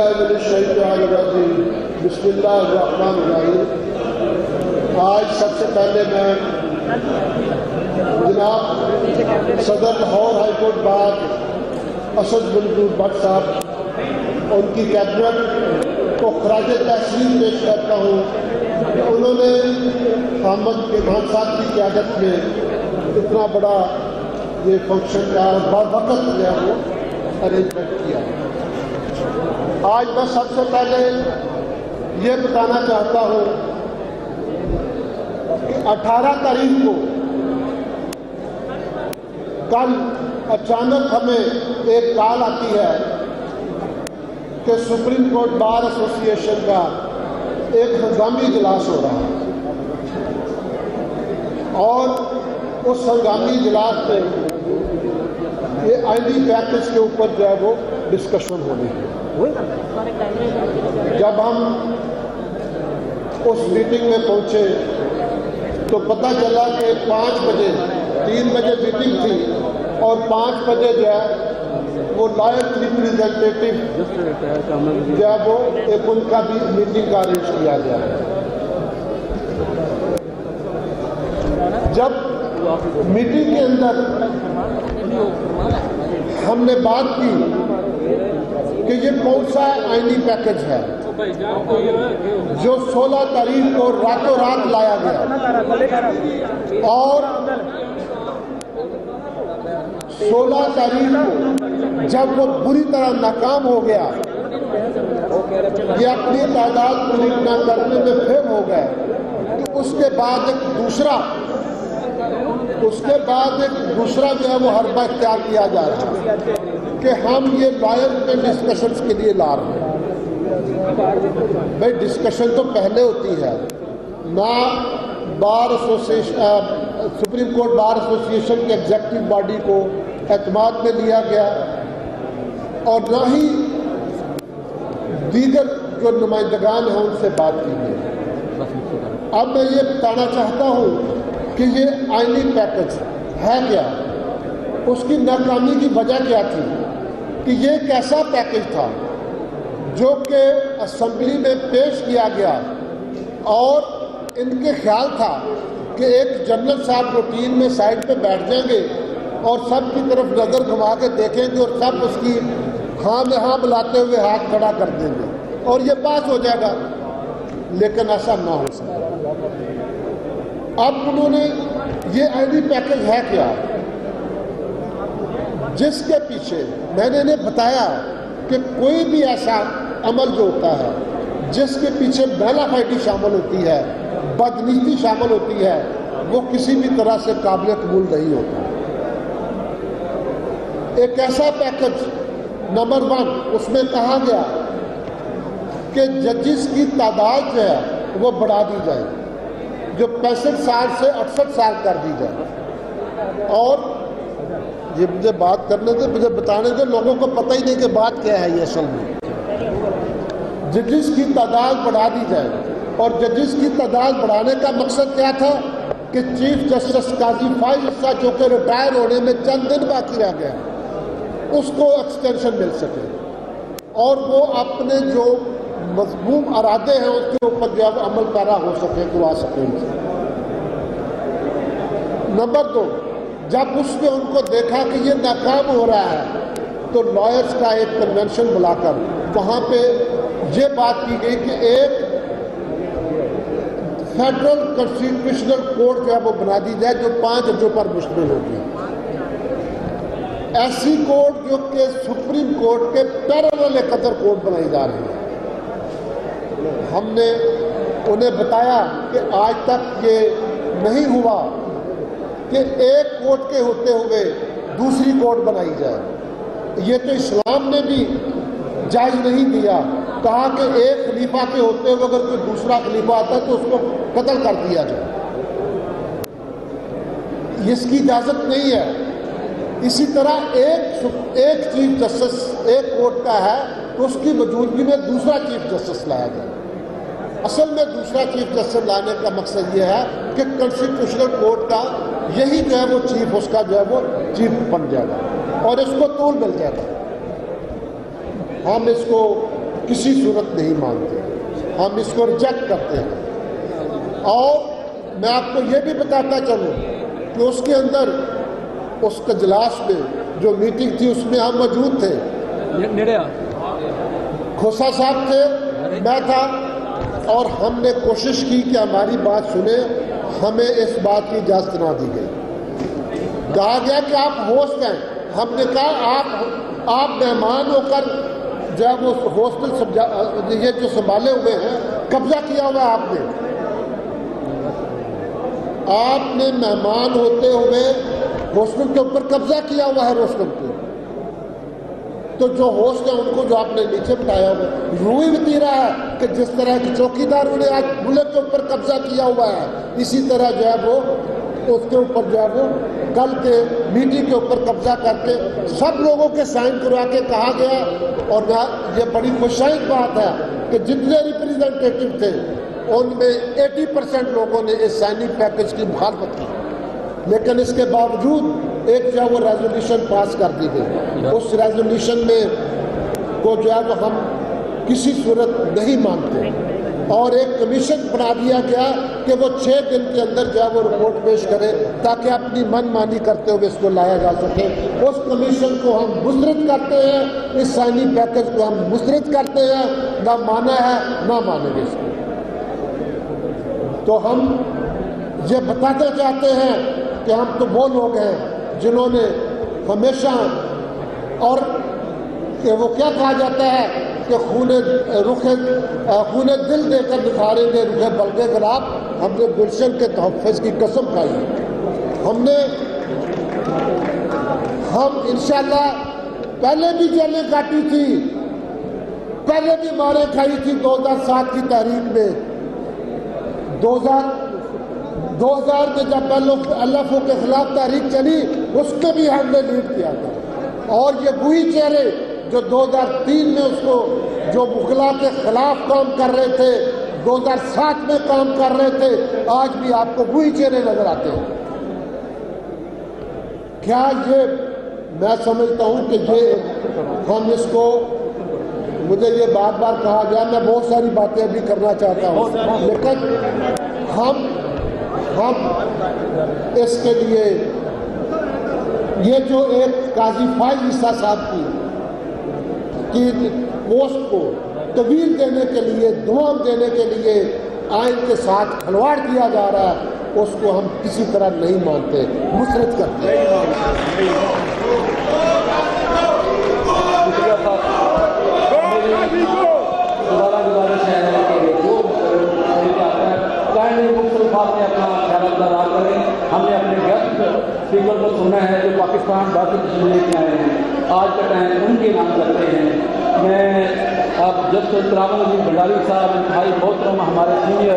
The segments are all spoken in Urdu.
باللہ من الشیطان الرجیم. بسم اللہ الرحمن الرحیم. آج سب سے پہلے میں جناب صدر Lahore high court bar Asad بلدور Butt صاحب، ان کی کیبنٹ کو خراج تحسین پیش کرتا ہوں کہ انہوں نے حامد کے صاحب کی قیادت میں اتنا بڑا یہ فنکشن کا بر وقت جو ہے وہ ارینجمنٹ کیا آج میں سب سے پہلے یہ بتانا چاہتا ہوں کہ اٹھارہ تاریخ کو کل اچانک ہمیں ایک کال آتی ہے کہ سپریم کورٹ بار ایسوسی ایشن کا ایک ہنگامی اجلاس ہو رہا ہے اور اس ہنگامی اجلاس میں یہ آئی ڈی پیکج کے اوپر جو ہے وہ ڈسکشن ہونی ہے۔ جب ہم اس میٹنگ میں پہنچے تو پتہ چلا کہ پانچ بجے، تین بجے میٹنگ تھی اور پانچ بجے جو ہے وہ لائر ریپریزنٹیٹیو جو ہے وہ ایک ان کا بھی میٹنگ کا ارینج کیا گیا۔ جب میٹنگ کے اندر ہم نے بات کی کہ یہ کون سا آئینی پیکج ہے؟ جو سولہ تاریخ کو راتوں رات لایا گیا۔ اور سولہ تاریخ کو جب وہ بری طرح ناکام ہو گیا، یہ اپنی تعداد پوری نہ کرنے میں فیل ہو گئے۔ تو اس کے بعد ایک دوسرا، اس کے بعد ایک دوسرا جو ہے وہ حربہ اختیار کیا جا رہا ہے۔ کہ ہم یہ لائر کے ڈسکشنز کے لیے لا رہے ہیں۔ بھائی ڈسکشن تو پہلے ہوتی ہے۔ نہ bar association supreme court bar association کے ایگزیکٹو باڈی کو اعتماد میں لیا گیا۔ اور نہ ہی دیگر جو نمائندگان ہیں ان سے بات کی گئی۔ اب میں یہ بتانا چاہتا ہوں کہ یہ آئینی پیکج ہے کیا؟ اس کی ناکامی کی وجہ کیا تھی؟ کہ یہ ایک ایسا پیکج تھا جو کہ اسمبلی میں پیش کیا گیا اور ان کے خیال تھا کہ ایک جنرل صاحب روٹین میں سائڈ پہ بیٹھ جائیں گے اور سب کی طرف نظر گھما کے دیکھیں گے اور سب اس کی ہاں میں ہاں بلاتے ہوئے ہاتھ کھڑا کر دیں گے اور یہ پاس ہو جائے گا۔ لیکن ایسا نہ ہو سکے اب انہوں نے یہ آئی ڈی پیکج ہے کیا۔ جس کے پیچھے میں نے انہیں بتایا کہ کوئی بھی ایسا عمل جو ہوتا ہے، جس کے پیچھے بیلا فائٹی شامل ہوتی ہے، بدنیتی شامل ہوتی ہے، وہ کسی بھی طرح سے قابل قبول نہیں ہوتا۔ ایک ایسا پیکج نمبر ون، اس میں کہا گیا کہ ججز کی تعداد جو ہے، وہ بڑھا دی جائے، جو پینسٹھ سال سے اڑسٹھ سال کر دی جائے۔ اور یہ مجھے بات کرنے دے، مجھے بتانے دے، لوگوں کو پتہ ہی نہیں کہ بات کیا ہے یہ اصل میں۔ ججز کی تعداد بڑھا دی جائے۔ اور ججز کی تعداد بڑھانے کا مقصد کیا تھا؟ کہ چیف جسٹس قاضی فائز حصہ جو کہ ریٹائر ہونے میں چند دن باقی رہ گیا اس کو ایکسٹینشن مل سکے۔ اور وہ اپنے جو مضموم ارادے ہیں، اس کے اوپر جو عمل پیرا ہو سکے، کروا سکے۔ نمبر دو جب اس نے ان کو دیکھا کہ یہ ناکام ہو رہا ہے، تو لائرس کا ایک کنونشن بلا کر وہاں پہ یہ بات کی گئی کہ ایک فیڈرل کنسٹیٹیوشنل کورٹ جو ہے وہ بنا دی جائے، جو پانچ ججوں پر مشتمل ہوگی۔ ایسی کورٹ جو کہ سپریم کورٹ کے پیرل قطر کورٹ بنائی جا رہی ہے۔ ہم نے انہیں بتایا کہ آج تک یہ نہیں ہوا کہ ایک کورٹ کے ہوتے ہوئے دوسری کورٹ بنائی جائے۔ یہ تو اسلام نے بھی جائز نہیں دیا۔ کہا کہ ایک خلیفہ کے ہوتے ہوئے اگر کوئی دوسرا خلیفہ آتا ہے تو اس کو قتل کر دیا جائے۔ اس کی اجازت نہیں ہے۔ اسی طرح ایک ایک چیف جسٹس ایک کورٹ کا ہے، تو اس کی موجودگی میں دوسرا چیف جسٹس لایا جائے۔ اصل میں دوسرا چیف جسٹس لانے کا مقصد یہ ہے کہ کنسٹیٹیوشنل کورٹ کا یہی جو ہے وہ چیف اس کا جو ہے وہ چیف بن جائے گا۔ اور اس کو طول مل جائے گا۔ ہم اس کو کسی صورت نہیں مانتے۔ ہم اس کو ریجیکٹ کرتے ہیں۔ اور میں آپ کو یہ بھی بتاتا چلوں کہ اس کے اندر اس اجلاس میں جو میٹنگ تھی اس میں ہم موجود تھے۔ کھوسا صاحب تھے میں تھا۔ اور ہم نے کوشش کی کہ ہماری بات سنیں۔ ہمیں اس بات کی اجازت نہ دی گئی۔ کہا گیا کہ آپ ہوسٹ ہیں۔ ہم نے کہا آپ آپ مہمان ہو کر جب ہے وہ ہوسٹل یہ جو سنبھالے ہوئے ہیں، قبضہ کیا ہوا آپ نے؟ آپ نے مہمان ہوتے ہوئے ہوسٹل کے اوپر قبضہ کیا ہوا ہے ہوسٹل پہ تو جو ہوسٹ ہے ان کو جو آپ نے نیچے بٹھایا ہوا روئی بھی رہا ہے کہ جس طرح کی چوکیداروں نے آج ملک کے اوپر قبضہ کیا ہوا ہے، اسی طرح جو ہے وہ اس کے اوپر جو ہے وہ کل کے میٹنگ کے اوپر قبضہ کر کے سب لوگوں کے سائن کروا کے کہا گیا اور یہ بڑی خوشائن بات ہے کہ جتنے ریپرزینٹیٹو تھے، ان میں ایٹی پرسینٹ لوگوں نے اس سائنی پیکج کی مخالفت کی۔ لیکن اس کے باوجود ایک جو ہے وہ ریزولیشن پاس کر دی گئی۔ اس ریزولیوشن میں کو جو ہے وہ ہم کسی صورت نہیں مانتے۔ اور ایک کمیشن بنا دیا گیا کہ وہ چھ دن کے اندر جو ہے وہ رپورٹ پیش کرے تاکہ اپنی من مانی کرتے ہوئے اس کو لایا جا سکے۔ اس کمیشن کو ہم مسترد کرتے ہیں۔ اس سائنی پیکج کو ہم مسترد کرتے ہیں۔ نہ مانا ہے نہ مانیں گے اس کو۔ تو ہم یہ بتاتے چاہتے ہیں کہ ہم تو وہ لوگ ہیں جنہوں نے ہمیشہ اور وہ کیا کہا جاتا ہے کہ خون رخ، خون دل دے کر نکھاریں گے رخ بلدے گلاب ہم نے گلشن کے تحفظ کی قسم کھائی۔ ہم نے، ہم انشاءاللہ پہلے بھی جیلیں کاٹی تھی، پہلے بھی ماریں کھائی تھی دو ہزار سات کی تحریک میں۔ دو ہزار دو ہزار میں جب اللہ کے خلاف تحریک چلی، اس کے بھی ہم نے لیڈ کیا تھا۔ اور یہ بوئی چہرے جو دو ہزار تین میں اس کو جو مغلا کے خلاف کام کر رہے تھے دو ہزار سات میں کام کر رہے تھے، آج بھی آپ کو بوئی چہرے نظر آتے ہیں۔ کیا یہ میں سمجھتا ہوں کہ یہ ہم اس کو مجھے یہ بار بار کہا گیا، میں بہت ساری باتیں ابھی کرنا چاہتا ہوں، لیکن ہم ہم اس کے لیے یہ جو ایک قاضی فائل عیسیٰ صاحب کی پوسٹ کو طویل دینے کے لیے دعام دینے کے لیے آئین کے ساتھ کھلواڑ کیا جا رہا ہے، اس کو ہم کسی طرح نہیں مانتے، مسرت کرتے ہیں۔ تعالیٰ ادا کریں ہم نے اپنے گیسٹ سپیکر کو سنا ہے جو پاکستان باقی کشمیر کے آئے ہیں۔ آج کا ٹائم ان کے نام کرتے ہیں۔ میں آپ جسٹ السلام الدین بھنڈاری صاحب، انتہائی محترم ہمارے سینئر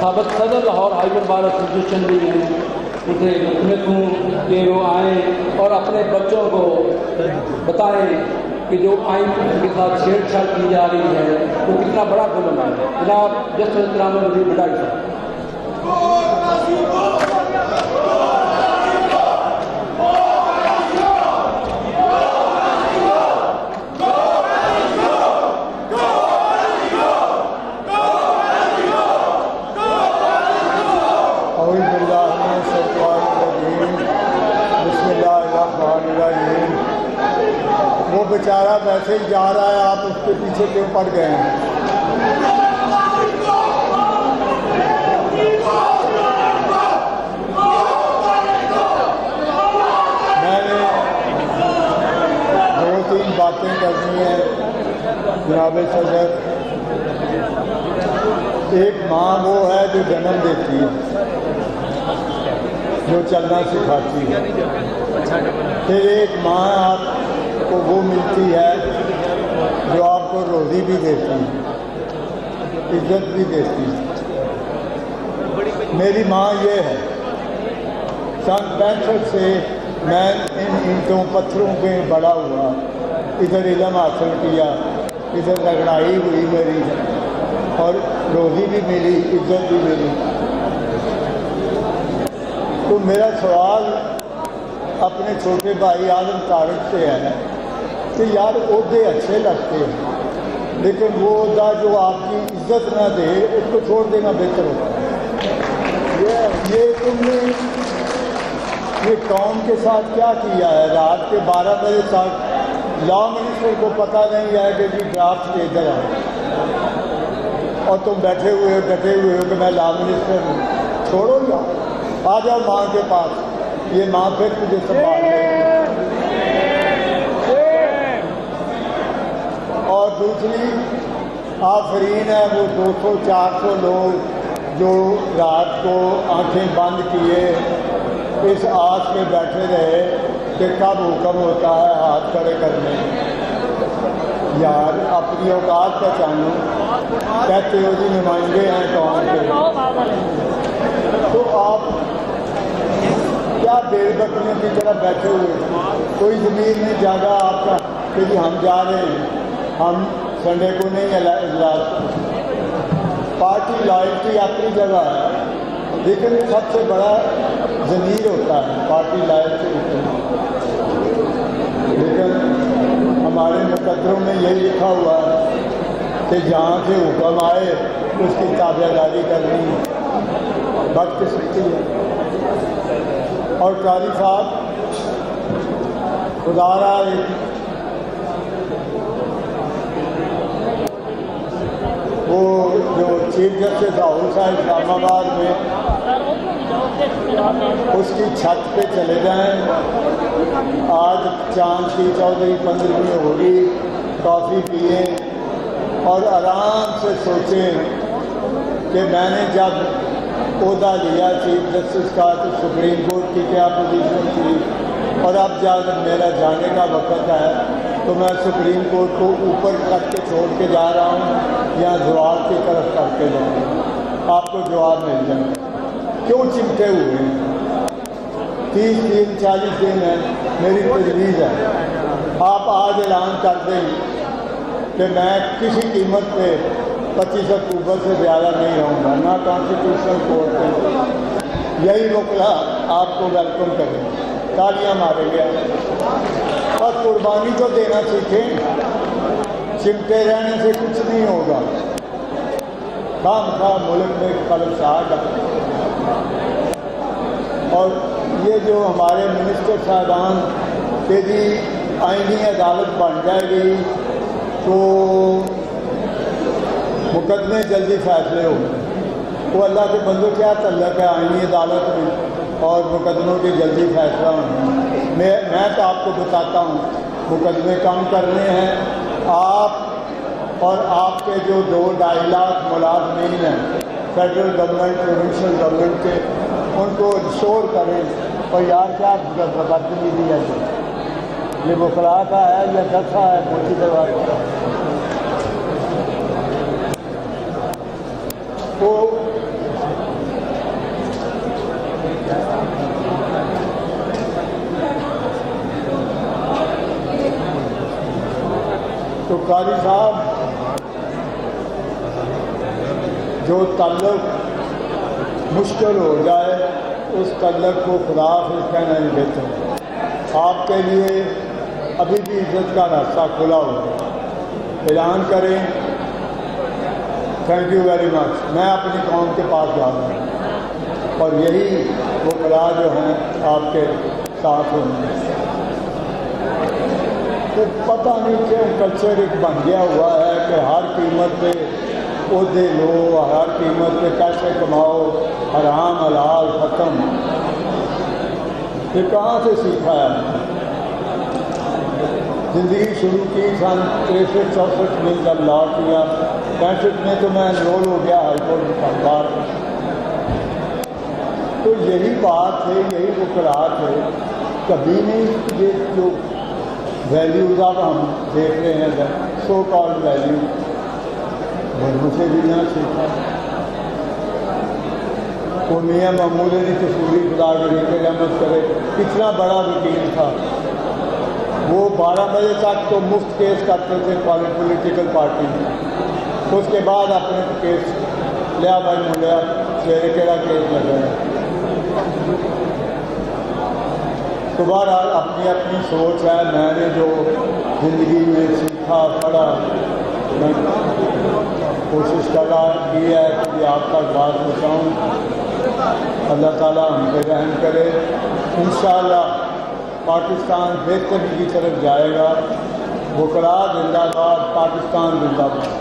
سابق صدر لاہور ہائبر بار ایسوسیشن بھی ہیں۔ اسے حکمت ہوں کہ وہ آئیں اور اپنے بچوں کو بتائیں کہ جو آئین کے ساتھ چھیڑ چھاڑ کی جا رہی ہے، وہ کتنا بڑا گولم ہے۔ جناب جسٹس رام الدین بھٹائی صاحب۔ پیچھے کیوں پڑ گئے ہیں؟ باتیں کرنی ہے جناب صدر ایک ماں وہ ہے جو جنم دیتی ہے، جو چلنا سکھاتی ہے۔ پھر ایک ماں آپ کو وہ ملتی ہے کو روزی بھی دیتی عزت بھی دیتی میری ماں یہ ہے، سن پینسٹھ سے میں ان اینٹوں پتھروں پہ بڑا ہوا، ادھر علم حاصل کیا، ادھر لگڑائی ہوئی میری، اور روزی بھی ملی، عزت بھی ملی۔ تو میرا سوال اپنے چھوٹے بھائی عالم تارک سے ہے کہ یار عہدے اچھے لگتے ہیں۔ لیکن وہ عہدہ جو آپ کی عزت نہ دے، اس کو چھوڑ دینا بہتر ہوتا یہ تم نے یہ قوم کے ساتھ کیا کیا ہے؟ رات کے بارہ بجے تک لا منسٹر کو پتہ نہیں ہے کہ جی ڈرافٹ کے ادھر ہے اور تم بیٹھے ہوئے ہو ڈٹے ہوئے ہو کہ میں لا منسٹر ہوں۔ چھوڑو یا آ جاؤ ماں کے پاس۔ یہ ماں پھر تجھے سنبھال لے گی اور دوسری آفرین ہے وہ دو سو، چار سو لوگ جو رات کو آنکھیں بند کیے، اس آس میں بیٹھے رہے کہ کب حکم ہوتا ہے ہاتھ کھڑے کرنے۔ یار، اپنی اوقات پہچانو۔ کہتے ہو جی نمائندے ہیں قوم کے تو آپ کیا بے بکریوں کی طرح بیٹھے ہوئے؟ کوئی زمین نہیں جاگا آپ کا کہ جی ہم جا رہے ہیں۔ ہم سنڈے کو نہیں اجلاس پارٹی لائلٹی اپنی جگہ ہے۔ لیکن سب سے بڑا ضمیر ہوتا ہے پارٹی لائلٹی لیکن ہمارے مقدروں میں یہی لکھا ہوا ہے کہ جہاں سے حکم آئے، اس کی تابع داری کرنی بد قسمتی ہے۔ اور قاری صاحب، خدا را ایک وہ جو چیف جسٹس راہل صاحب اسلام آباد میں اس کی چھت پہ چلے جائیں۔ آج چاند کی چودھری پندرہویں ہوگی، کافی پئیں اور آرام سے سوچیں کہ میں نے جب عہدہ لیا چیف جسٹس کا تو سپریم کورٹ کی کیا پوزیشن تھی اور اب جب میرا جانے کا وقت ہے تو میں سپریم کورٹ کو اوپر تک کے چھوڑ کے جا رہا ہوں یا زوال کی طرف کر کے جاؤں آپ کو جواب مل جائے۔ کیوں چمٹے ہوئے ہیں؟ تیس دن چالیس دن ہے میری تجویز ہے۔ آپ آج اعلان کر دیں کہ میں کسی قیمت پہ پچیس اکتوبر سے زیادہ نہیں رہوں گا، نہ کانسٹیٹیوشنل کورٹ پہ۔ یہی وکلا آپ کو ویلکم کریں۔ تالیاں ماریں گے۔ بس قربانی تو دینا سیکھیں۔ چمٹے رہنے سے کچھ نہیں ہوگا۔ خام خواہ ملک میں خلشات اور یہ جو ہمارے منسٹر صاحبان کہ جی آئینی عدالت بن جائے گی، تو مقدمے جلدی فیصلے ہوں۔ وہ اللہ کے بندوں، کیا تعلق ہے آئینی عدالت میں اور مقدموں کی جلدی فیصلہ ہونا میں میں تو آپ کو بتاتا ہوں، مقدمے کم کرنے ہیں۔ آپ اور آپ کے جو دو ڈھائی لاکھ ملازمین ہیں فیڈرل گورنمنٹ پروونشل گورنمنٹ کے، ان کو انشور کریں اور یار کیا بدتمیزی ہے جی؟ یہ یہ بخلا کا ہے یا دسا ہے موٹی دربار کا تو تو قاری صاحب، جو تعلق مشکل ہو جائے، اس تعلق کو خدا سے کہنا نہیں بہتر آپ کے لیے ابھی بھی عزت کا راستہ کھلا ہو اعلان کریں۔ تھینک یو ویری مچ میں اپنی قوم کے پاس جا رہا ہوں۔ اور یہی وہ کلا جو ہیں، آپ کے ساتھ ہوں۔ تو پتہ نہیں کیوں کلچر ایک بن گیا ہوا ہے کہ ہر قیمت پہ عہدے لو، ہر قیمت پہ پیسے کماؤ، حرام، حلال، ختم۔ یہ کہاں سے سیکھا ہے؟ زندگی شروع کی سن تریسٹھ، چونسٹھ، میں جب لا کیا۔ پینسٹھ میں تو میں انرول ہو گیا ہائی کورٹ میں تو یہی بات ہے، یہی وکرات ہے۔ کبھی نہیں یہ جو ویلیوز اب ہم دیکھ رہے ہیں سو کال ویلیو بڑوں سے بھی نہ سیکھا کو میاں معمول نے تصوری خدا کے لیے رحمت کرے۔ اتنا بڑا وکیل تھا۔ وہ بارہ بجے تک تو مفت کیس کرتے تھے پولیٹیکل پارٹی میں۔ اس کے بعد اپنے کیس لیا بھائی ملیا سویرے کہڑا کیس لگا ہے۔ تو بہرحال اپنی اپنی سوچ ہے، میں نے جو زندگی میں سیکھا، پڑھا، میں کوشش کر رہا یہ ہے کہ آپ تک بات پہنچاؤں اللہ تعالیٰ ہم پہ رحم کرے۔ انشاءاللہ پاکستان بہتری کی طرف جائے گا۔ بکرا زندہ باد، پاکستان زندہ باد۔